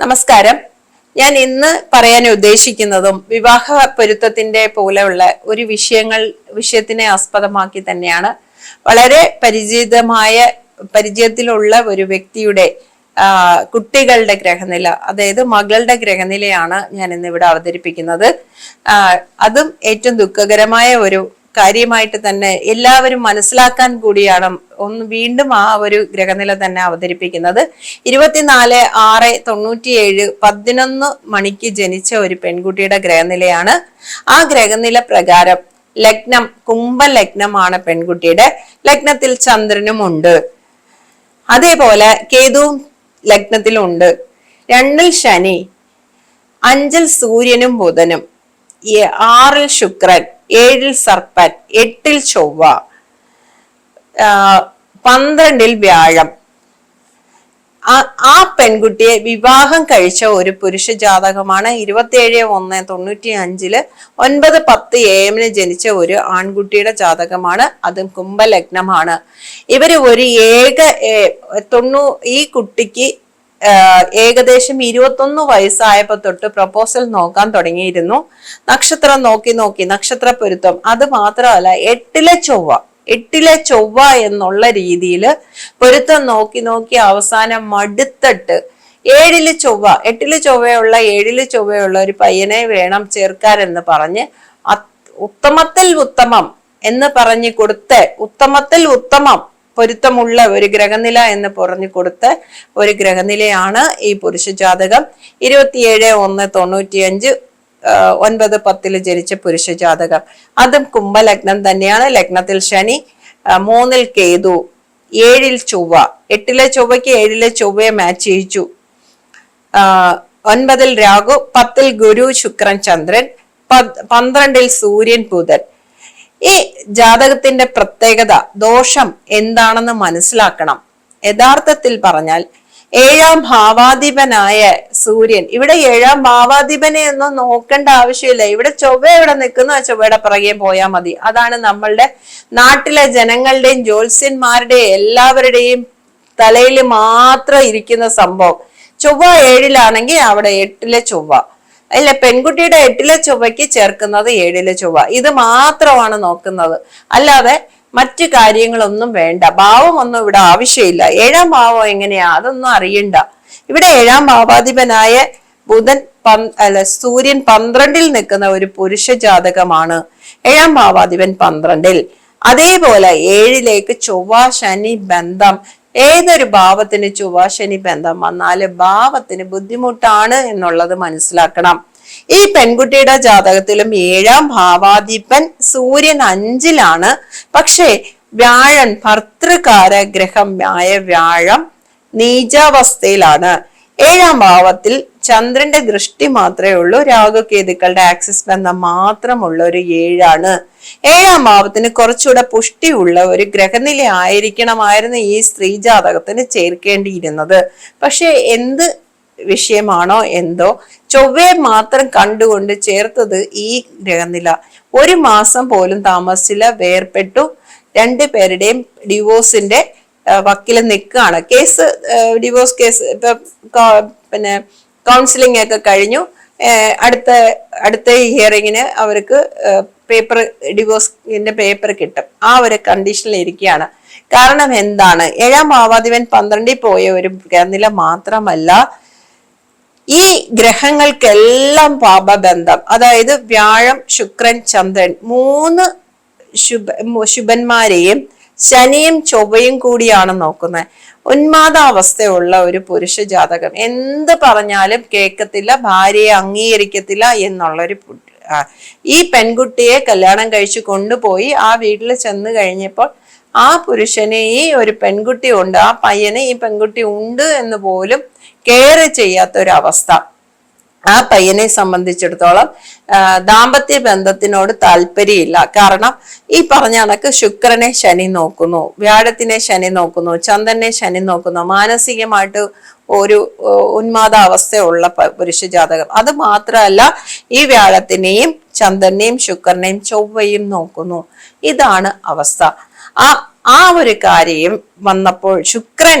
നമസ്കാരം. ഞാൻ ഇന്ന് പറയാൻ ഉദ്ദേശിക്കുന്നതും വിവാഹ പൊരുത്തത്തിന്റെ പോലെയുള്ള ഒരു വിഷയങ്ങൾ വിഷയത്തിനെ ആസ്പദമാക്കി തന്നെയാണ്. വളരെ പരിചിതമായ പരിചയത്തിലുള്ള ഒരു വ്യക്തിയുടെ കുട്ടികളുടെ ഗ്രഹനില അതായത് മകളുടെ ഗ്രഹനിലയാണ് ഞാൻ ഇന്ന് ഇവിടെ അവതരിപ്പിക്കുന്നത് അതും ഏറ്റവും ദുഃഖകരമായ ഒരു കാര്യമായിട്ട് തന്നെ എല്ലാവരും മനസ്സിലാക്കാൻ കൂടിയാണ് ഒന്ന് വീണ്ടും ആ ഒരു ഗ്രഹനില തന്നെ അവതരിപ്പിക്കുന്നത്. ഇരുപത്തിനാല് ആറ് തൊണ്ണൂറ്റിയേഴ് പതിനൊന്ന് മണിക്ക് ജനിച്ച ഒരു പെൺകുട്ടിയുടെ ഗ്രഹനിലയാണ്. ആ ഗ്രഹനില പ്രകാരം ലഗ്നം കുംഭ ലഗ്നമാണ് പെൺകുട്ടിയുടെ. ലഗ്നത്തിൽ ചന്ദ്രനും ഉണ്ട്. അതേപോലെ കേതുവും ലഗ്നത്തിലുണ്ട്. രണ്ടിൽ ശനി അഞ്ചിൽ സൂര്യനും ബുധനും ആറിൽ ശുക്രൻ ഏഴിൽ സർപ്പൻ എട്ടിൽ ചൊവ്വ പന്ത്രണ്ടിൽ വ്യാഴം. ആ- പെൺകുട്ടിയെ വിവാഹം കഴിച്ച ഒരു പുരുഷ ജാതകമാണ് ഇരുപത്തിയേഴ് ഒന്ന് തൊണ്ണൂറ്റി അഞ്ചിൽ ഒൻപത് പത്ത് എ എമ്മിന് ജനിച്ച ഒരു ആൺകുട്ടിയുടെ ജാതകമാണ്. അതും കുംഭലഗ്നമാണ്. ഇവർ ഒരു ഏക തൊണ്ണൂ ഈ കുട്ടിക്ക് ഏകദേശം ഇരുപത്തൊന്ന് വയസ്സായപ്പോ തൊട്ട് പ്രപ്പോസൽ നോക്കാൻ തുടങ്ങിയിരുന്നു. നക്ഷത്രം നോക്കി നോക്കി നക്ഷത്ര പൊരുത്തം അത് മാത്രമല്ല എട്ടിലെ ചൊവ്വ. എട്ടിലെ ചൊവ്വ എന്നുള്ള രീതിയിൽ പൊരുത്തം നോക്കി നോക്കി അവസാനം മടുത്തിട്ട് ഏഴിൽ ചൊവ്വ. എട്ടിൽ ചൊവ്വയുള്ള ഏഴിൽ ചൊവ്വയുള്ള ഒരു പയ്യനെ വേണം ചേർക്കാനെന്ന് പറഞ്ഞ് ഉത്തമത്തിൽ ഉത്തമം എന്ന് പറഞ്ഞു കൊടുത്ത് ഉത്തമത്തിൽ ഉത്തമം പൊരുത്തമുള്ള ഒരു ഗ്രഹനില എന്ന് പറഞ്ഞു കൊടുത്ത ഒരു ഗ്രഹനിലയാണ് ഈ പുരുഷ ജാതകം. ഇരുപത്തിയേഴ് ഒന്ന് തൊണ്ണൂറ്റിയഞ്ച് അഞ്ച് ഒൻപത് പത്തിൽ ജനിച്ച പുരുഷ ജാതകം. അതും കുംഭലഗ്നം തന്നെയാണ്. ലഗ്നത്തിൽ ശനി മൂന്നിൽ കേതു ഏഴിൽ ചൊവ്വ. എട്ടിലെ ചൊവ്വയ്ക്ക് ഏഴിലെ ചൊവ്വയെ മാച്ച് ചെയ്യിച്ചു. ഒൻപതിൽ രാഹു പത്തിൽ ഗുരു ശുക്രൻ ചന്ദ്രൻ പന്ത്രണ്ടിൽ സൂര്യൻ ബുധൻ. ഈ ജാതകത്തിന്റെ പ്രത്യേകത ദോഷം എന്താണെന്ന് മനസ്സിലാക്കണം. യഥാർത്ഥത്തിൽ പറഞ്ഞാൽ ഏഴാം ഭാവാധിപനായ സൂര്യൻ ഇവിടെ ഏഴാം ഭാവാധിപനെ ഒന്നും നോക്കേണ്ട ആവശ്യമില്ല. ഇവിടെ ചൊവ്വ എവിടെ നിൽക്കുന്നു ചൊവ്വയുടെ പിറകെ പോയാൽ മതി. അതാണ് നമ്മളുടെ നാട്ടിലെ ജനങ്ങളുടെയും ജ്യോത്സ്യന്മാരുടെയും എല്ലാവരുടെയും തലയിൽ മാത്രം ഇരിക്കുന്ന സംഭവം. ചൊവ്വ ഏഴിലാണെങ്കിൽ അവിടെ എട്ടിലെ ചൊവ്വ. അല്ല പെൺകുട്ടിയുടെ എട്ടിലെ ചൊവ്വയ്ക്ക് ചേർക്കുന്നത് ഏഴിലെ ചൊവ്വ. ഇത് മാത്രമാണ് നോക്കുന്നത്. അല്ലാതെ മറ്റു കാര്യങ്ങളൊന്നും വേണ്ട. ഭാവം ഒന്നും ഇവിടെ ആവശ്യമില്ല. ഏഴാം ഭാവം എങ്ങനെയാ? അതൊന്നും അറിയണ്ട. ഇവിടെ ഏഴാം ഭാവാധിപനായ ബുധൻ അല്ല സൂര്യൻ പന്ത്രണ്ടിൽ നിൽക്കുന്ന ഒരു പുരുഷ ജാതകമാണ്. ഏഴാം ഭാവാധിപൻ പന്ത്രണ്ടിൽ. അതേപോലെ ഏഴിലേക്ക് ചൊവ്വ ശനി ബന്ധം ഏതൊരു ഭാവത്തിന് ചൊവ്വാശനി ബന്ധം വന്നാൽ ഭാവത്തിന് ബുദ്ധിമുട്ടാണ് എന്നുള്ളത് മനസ്സിലാക്കണം. ഈ പെൺകുട്ടിയുടെ ജാതകത്തിലും ഏഴാം ഭാവാധിപൻ സൂര്യൻ അഞ്ചിലാണ്. പക്ഷേ വ്യാഴൻ ഭർത്തൃകാര ഗ്രഹമായ വ്യാഴം നീചാവസ്ഥയിലാണ്. ഏഴാം ഭാവത്തിൽ ചന്ദ്രന്റെ ദൃഷ്ടി മാത്രമേ ഉള്ളൂ രാഗകേതുക്കളുടെ ആക്സിസ് ബന്ധം മാത്രമുള്ള ഒരു ഏഴാണ്. ഏഴാം ഭാവത്തിന് കുറച്ചുകൂടെ പുഷ്ടിയുള്ള ഒരു ഗ്രഹനില ആയിരിക്കണമായിരുന്നു ഈ സ്ത്രീ ജാതകത്തിന് ചേർക്കേണ്ടിയിരുന്നത്. പക്ഷെ എന്ത് വിഷയമാണോ എന്തോ ചൊവ്വയെ മാത്രം കണ്ടുകൊണ്ട് ചേർത്തത് ഈ ഗ്രഹനില. ഒരു മാസം പോലും താമസിച്ചില്ല വേർപെട്ടു രണ്ടു പേരുടെയും ഡിവോഴ്സിന്റെ വക്കിൽ നിൽക്കുകയാണ് കേസ് ഡിവോഴ്സ് കേസ് ഇപ്പൊ പിന്നെ കൗൺസിലിംഗ് ഒക്കെ കഴിഞ്ഞു. അടുത്ത അടുത്ത ഹിയറിങ്ങിന് അവർക്ക് പേപ്പർ ഡിവോഴ്സിന്റെ പേപ്പർ കിട്ടും. ആ ഒരു കണ്ടീഷനിൽ ഇരിക്കുകയാണ്. കാരണം എന്താണ്? ഏഴാം ഭാവാധിപൻ പന്ത്രണ്ടിൽ പോയ ഒരു നില മാത്രമല്ല ഈ ഗ്രഹങ്ങൾക്കെല്ലാം പാപബന്ധം. അതായത് വ്യാഴം ശുക്രൻ ചന്ദ്രൻ മൂന്ന് ശുഭ ശുഭന്മാരെയും ശനിയും ചൊവ്വയും കൂടിയാണ് നോക്കുന്നത്. ഉന്മാദാവസ്ഥയുള്ള ഒരു പുരുഷ ജാതകം എന്ത് പറഞ്ഞാലും കേൾക്കത്തില്ല ഭാര്യയെ അംഗീകരിക്കത്തില്ല എന്നുള്ളൊരു ഈ പെൺകുട്ടിയെ കല്യാണം കഴിച്ചു കൊണ്ടുപോയി ആ വീട്ടിൽ ചെന്ന് കഴിഞ്ഞപ്പോൾ ആ പുരുഷനെ ഈ ഒരു പെൺകുട്ടി ഉണ്ട് ആ പയ്യനെ ഈ പെൺകുട്ടി ഉണ്ട് എന്ന് പോലും കെയർ ചെയ്യാത്ത ഒരു അവസ്ഥ ആ പയ്യനെ സംബന്ധിച്ചിടത്തോളം ദാമ്പത്യ ബന്ധത്തിനോട് താല്പര്യമില്ല. കാരണം ഈ പറഞ്ഞ കണക്ക് ശുക്രനെ ശനി നോക്കുന്നു വ്യാഴത്തിനെ ശനി നോക്കുന്നു ചന്ദ്രനെ ശനി നോക്കുന്നു മാനസികമായിട്ട് ഒരു ഉന്മാദാവസ്ഥയുള്ള പുരുഷ ജാതകം. അത് മാത്രമല്ല ഈ വ്യാഴത്തിനെയും ചന്ദ്രനെയും ശുക്രനെയും ചൊവ്വയും നോക്കുന്നു. ഇതാണ് അവസ്ഥ. ആ ആ ഒരു കാര്യം വന്നപ്പോൾ ശുക്രൻ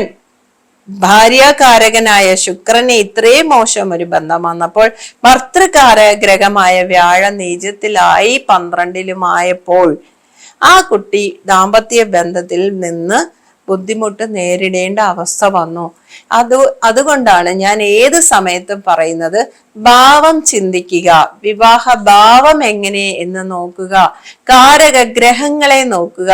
ഭാര്യാകാരകനായ ശുക്രന് ഇത്രയും മോശം ഒരു ബന്ധം വന്നപ്പോൾ ഭർത്തൃകാരഗ്രഹമായ വ്യാഴ നീചത്തിലായി പന്ത്രണ്ടിലുമായപ്പോൾ ആ കുട്ടി ദാമ്പത്യ ബന്ധത്തിൽ നിന്ന് ബുദ്ധിമുട്ട് നേരിടേണ്ട അവസ്ഥ വന്നു. അത് അതുകൊണ്ടാണ് ഞാൻ ഏത് സമയത്തും പറയുന്നത് ഭാവം ചിന്തിക്കുക വിവാഹ ഭാവം എങ്ങനെ എന്ന് നോക്കുക കാരക ഗ്രഹങ്ങളെ നോക്കുക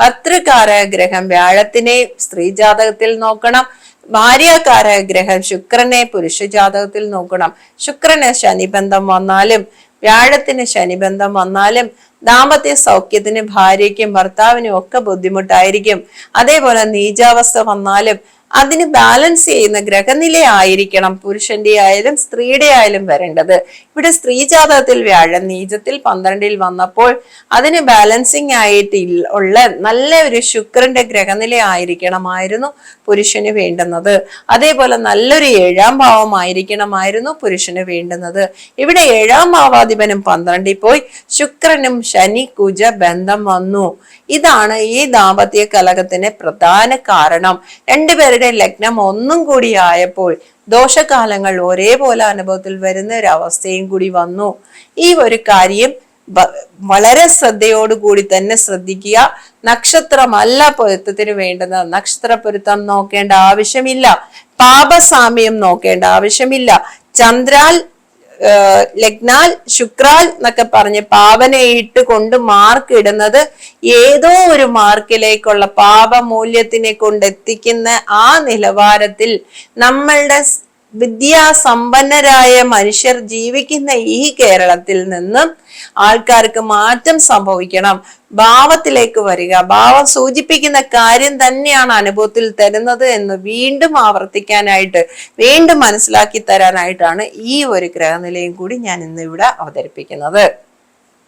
ഭർത്തൃകാരഗ്രഹം വ്യാഴത്തിനെ സ്ത്രീ ജാതകത്തിൽ നോക്കണം ഭാര്യാകാരഗ്രഹം ശുക്രനെ പുരുഷ ജാതകത്തിൽ നോക്കണം. ശുക്രന് ശനിബന്ധം വന്നാലും വ്യാഴത്തിന് ശനിബന്ധം വന്നാലും ദാമ്പത്യ സൗഖ്യത്തിന് ഭാര്യയ്ക്കും ഭർത്താവിനും ഒക്കെ ബുദ്ധിമുട്ടായിരിക്കും. അതേപോലെ നീചാവസ്ഥ വന്നാലും അതിന് ബാലൻസ് ചെയ്യുന്ന ഗ്രഹനില ആയിരിക്കണം പുരുഷന്റെ ആയാലും സ്ത്രീയുടെ ആയാലും വരേണ്ടത്. ഇവിടെ സ്ത്രീ ജാതകത്തിൽ വ്യാഴം നീചത്തിൽ പന്ത്രണ്ടിൽ വന്നപ്പോൾ അതിന് ബാലൻസിങ് ആയിട്ട് ഉള്ള നല്ല ഒരു ശുക്രന്റെ ഗ്രഹനില ആയിരിക്കണമായിരുന്നു പുരുഷന് വേണ്ടുന്നത്. അതേപോലെ നല്ലൊരു ഏഴാം ഭാവമായിരിക്കണമായിരുന്നു പുരുഷന് വേണ്ടുന്നത്. ഇവിടെ ഏഴാം ഭാവാധിപനും പന്ത്രണ്ടിൽ പോയി ശുക്രനും ശനി കുജ ബന്ധം വന്നു. ഇതാണ് ഈ ദാമ്പത്യ കലകത്തിന് പ്രധാന കാരണം. രണ്ടുപേരുടെ ലഗ്നം ഒന്നും കൂടി ആയപ്പോൾ ദോഷകാലങ്ങൾ ഒരേപോലെ അനുഭവത്തിൽ വരുന്ന ഒരു അവസ്ഥയും കൂടി വന്നു. ഈ ഒരു കാര്യം വളരെ ശ്രദ്ധയോടുകൂടി തന്നെ ശ്രദ്ധിക്കുക. നക്ഷത്രമല്ല പൊരുത്തത്തിന് വേണ്ടുന്നത്. നക്ഷത്ര പൊരുത്തം നോക്കേണ്ട ആവശ്യമില്ല. പാപസാമ്യം നോക്കേണ്ട ആവശ്യമില്ല. ചന്ദ്രാൽ ലഗ്നാൽ ശുക്രാൽ എന്നൊക്കെ പറഞ്ഞ് പാവനെ ഇട്ട് കൊണ്ട് മാർക്ക് ഇടുന്നത് ഏതോ ഒരു മാർക്കിലേക്കുള്ള പാപമൂല്യത്തിനെ കൊണ്ട് എത്തിക്കുന്ന ആ നിലവാരത്തിൽ നമ്മളുടെ വിദ്യാസമ്പന്നരായ മനുഷ്യർ ജീവിക്കുന്ന ഈ കേരളത്തിൽ നിന്നും ആൾക്കാർക്ക് മാറ്റം സംഭവിക്കണം. ഭാവത്തിലേക്ക് വരിക. ഭാവം സൂചിപ്പിക്കുന്ന കാര്യം തന്നെയാണ് അനുഭവത്തിൽ തരുന്നത് എന്ന് വീണ്ടും ആവർത്തിക്കാനായിട്ട് വീണ്ടും മനസ്സിലാക്കി തരാനായിട്ടാണ് ഈ ഒരു ഗ്രഹനിലയും കൂടി ഞാൻ ഇന്ന് ഇവിടെ അവതരിപ്പിക്കുന്നത്.